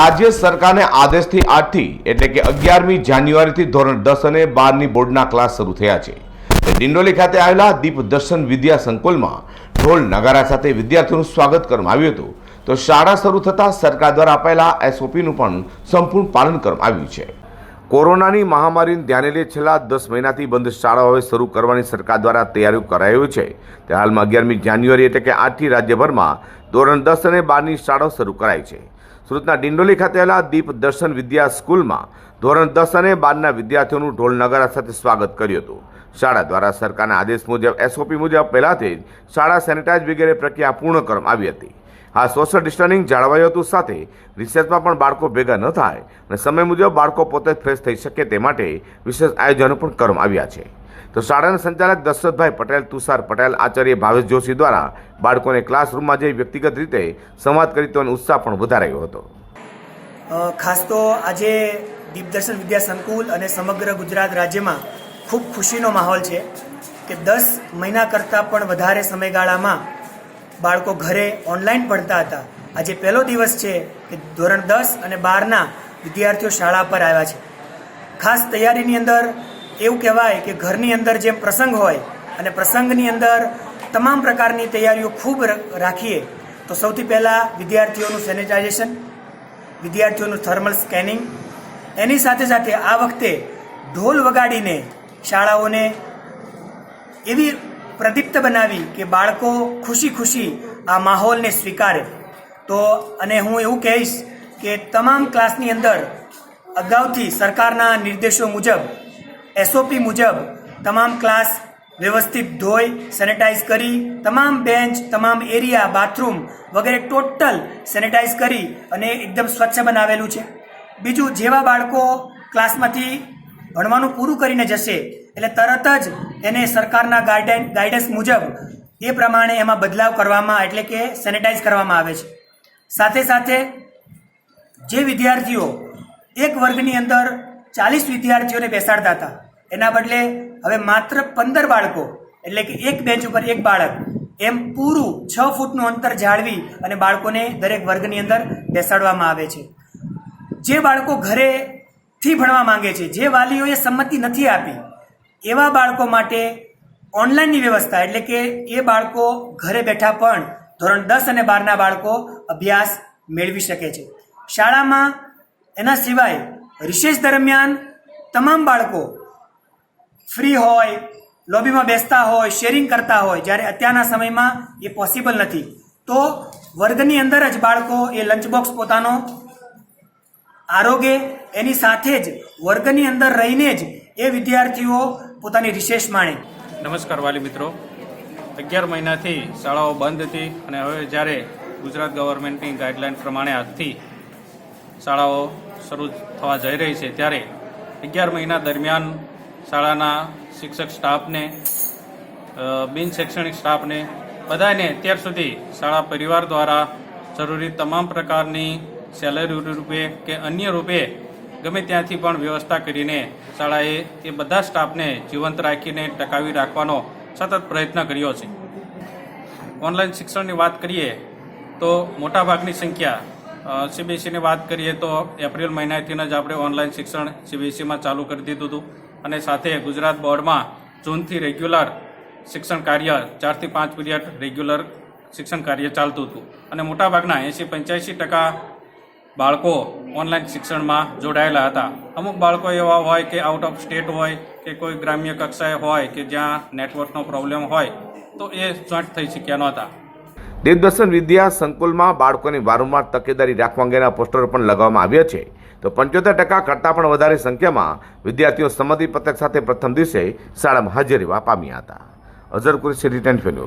રાજ્ય સરકારને આદેશથી આઠથી એટલે કે અગિયારમી જાન્યુઆરીથી ધોરણ દસ અને બારની બોર્ડના ક્લાસ શરૂ થયા છે. ડિંડોલી ખાતે આવેલા દીપ દર્શન વિદ્યા સંકુલમાં ઢોલ નગારા સાથે વિદ્યાર્થીઓનું સ્વાગત કરવામાં આવ્યું હતું. તો શાળા શરૂ થતાં સરકાર દ્વારા અપાયેલા એસઓપીનું પણ સંપૂર્ણ પાલન કરવામાં આવ્યું છે. કોરોનાની મહામારીને ધ્યાને લઈ છેલ્લા દસ મહિનાથી બંધ શાળાઓ હવે શરૂ કરવાની સરકાર દ્વારા તૈયારીઓ કરાયું છે. તે હાલમાં અગિયારમી જાન્યુઆરી એટલે કે આજથી રાજ્યભરમાં ધોરણ દસ અને બારની શાળાઓ શરૂ કરાઈ છે. સુરતના ડિંડોલી ખાતે આવેલા દીપ દર્શન વિદ્યા સ્કૂલમાં ધોરણ દસ અને બારના વિદ્યાર્થીઓનું ઢોલ નગારા સાથે સ્વાગત કર્યું હતું. શાળા દ્વારા સરકારના આદેશ મુજબ એસઓપી મુજબ પહેલાંથી જ શાળા સેનિટાઇઝ વગેરે પ્રક્રિયા પૂર્ણ કરવામાં આવી હતી. આ સોશિયલ ડિસ્ટન્સિંગ જાળવાયું હતું સાથે રિસેસમાં પણ બાળકો ભેગા ન થાય અને સમય મુજબ બાળકો પોતે જ ફ્રેશ થઈ શકે તે માટે વિશેષ આયોજનો પણ કરવામાં આવ્યા છે. તો શાળાના સંચાલક દશરથભાઈ પટેલ, તુષાર પટેલ, આચાર્ય ભાવેશ જોશી દ્વારા બાળકોને ક્લાસરૂમમાં જઈ વ્યક્તિગત રીતે સંવાદ કરી તો ઉત્સાહ પણ વધારાયો હતો. ખાસ તો આજે દીપદર્શન વિદ્યા સંકુલ અને સમગ્ર ગુજરાત રાજ્યમાં ખૂબ ખુશીનો માહોલ છે કે દસ મહિના કરતાં પણ વધારે સમયગાળામાં બાળકો ઘરે ઓનલાઈન ભણતા હતા. આજે પહેલો દિવસ છે કે ધોરણ દસ અને બારના વિદ્યાર્થીઓ શાળા પર આવ્યા છે. ખાસ તૈયારીની અંદર એવું કહેવાય કે ઘરની અંદર જેમ પ્રસંગ હોય અને પ્રસંગની અંદર તમામ પ્રકારની તૈયારીઓ ખૂબ રાખીએ, તો સૌથી પહેલાં વિદ્યાર્થીઓનું સેનિટાઇઝેશન વિદ્યાર્થીઓનું થર્મલ સ્કેનિંગ એની સાથે સાથે આ વખતે ઢોલ વગાડીને શાળાઓને એવી પ્રદીપ્ત બનાવી કે બાળકો ખુશી ખુશી આ માહોલને સ્વીકારે. તો અને હું એવું કહીશ કે તમામ ક્લાસની અંદર અગાઉથી સરકારના નિર્દેશો મુજબ એસઓપી મુજબ તમામ ક્લાસ વ્યવસ્થિત ધોઈ સેનેટાઈઝ કરી, તમામ બેન્ચ તમામ એરિયા બાથરૂમ વગેરે ટોટલ સેનેટાઈઝ કરી અને એકદમ સ્વચ્છ બનાવેલું છે. બીજું, જેવા બાળકો ક્લાસમાંથી ભણવાનું પૂરું કરીને જશે, એટલે તરત જ એને સરકારના ગાઈડન ગાઈડન્સ મુજબ એ પ્રમાણે એમાં બદલાવ કરવામાં, એટલે કે સેનેટાઈઝ કરવામાં આવે છે. સાથે સાથે જે વિદ્યાર્થીઓ એક વર્ગની અંદર ચાલીસ વિદ્યાર્થીઓને બેસાડતા હતા એના બદલે હવે માત્ર પંદર બાળકો, એટલે કે એક બેન્ચ ઉપર એક બાળક, એમ પૂરું છ ફૂટનું અંતર જાળવી અને બાળકોને દરેક વર્ગની અંદર બેસાડવામાં આવે છે. જે બાળકો ઘરેથી ભણવા માંગે છે, જે વાલીઓએ સંમતિ નથી આપી, એવા બાળકો માટે ઓનલાઈનની વ્યવસ્થા, એટલે કે એ બાળકો ઘરે બેઠા પણ ધોરણ દસ અને બારના બાળકો અભ્યાસ મેળવી શકે છે. શાળામાં એના સિવાય રિસેસ દરમિયાન તમામ બાળકો ફ્રી હોય લોબીમાં બેસતા હોય શેરિંગ કરતા હોય, જ્યારે અત્યારના સમયમાં એ પોસિબલ નથી. તો વર્ગની અંદર જ બાળકો એ લંચ બોક્સ પોતાનો આરોગ્ય એની સાથે જ વર્ગની અંદર રહીને જ એ વિદ્યાર્થીઓ પોતાની રિશેષ માણે. નમસ્કાર વાલી મિત્રો. અગિયાર મહિનાથી શાળાઓ બંધ હતી અને હવે જ્યારે ગુજરાત ગવર્મેન્ટની ગાઈડલાઇન પ્રમાણે આજથી શાળાઓ શરૂ થવા જઈ રહી છે, ત્યારે અગિયાર મહિના દરમિયાન શાળાના શિક્ષક સ્ટાફને બિન શૈક્ષણિક સ્ટાફને, બધાને અત્યાર સુધી શાળા પરિવાર દ્વારા જરૂરી તમામ પ્રકારની સેલરી રૂપે કે અન્ય રૂપે ગમે ત્યાંથી પણ વ્યવસ્થા કરીને શાળાએ એ બધા સ્ટાફને જીવંત રાખીને ટકાવી રાખવાનો સતત પ્રયત્ન કર્યો છે. ઓનલાઈન શિક્ષણની વાત કરીએ તો મોટાભાગની સંખ્યા સીબીએસસીની વાત કરીએ તો એપ્રિલ મહિનાથી જ આપણે ઓનલાઈન શિક્ષણ સીબીએસસીમાં ચાલુ કરી દીધું હતું. અને સાથે ગુજરાત બોર્ડમાં જૂનથી રેગ્યુલર શિક્ષણ કાર્ય ચારથી પાંચ પીરિયડ રેગ્યુલર શિક્ષણ કાર્ય ચાલતું હતું. અને મોટાભાગના એંશી પંચ્યાસી ટકા બાળકો ઓનલાઈન શિક્ષણમાં જોડાયેલા હતા. અમુક બાળકો એવા હોય કે આઉટ ઓફ સ્ટેટ હોય, કે કોઈ ગ્રામ્ય કક્ષાએ હોય, કે જ્યાં નેટવર્કનો પ્રોબ્લેમ હોય, તો એ જોઈન્ટ થઈ શક્યા નહોતા. દેવદર્શન વિદ્યા સંકુલમાં બાળકોની વારંવાર તકેદારી રાખવા અંગેના પોસ્ટરો પણ લગાવવામાં આવ્યા છે. તો પંચોતેર ટકા કરતાં પણ વધારે સંખ્યામાં વિદ્યાર્થીઓ સંમતિપત્રક સાથે પ્રથમ દિવસે શાળામાં હાજરી પામ્યા હતા. Azhar Qureshi, return fellow.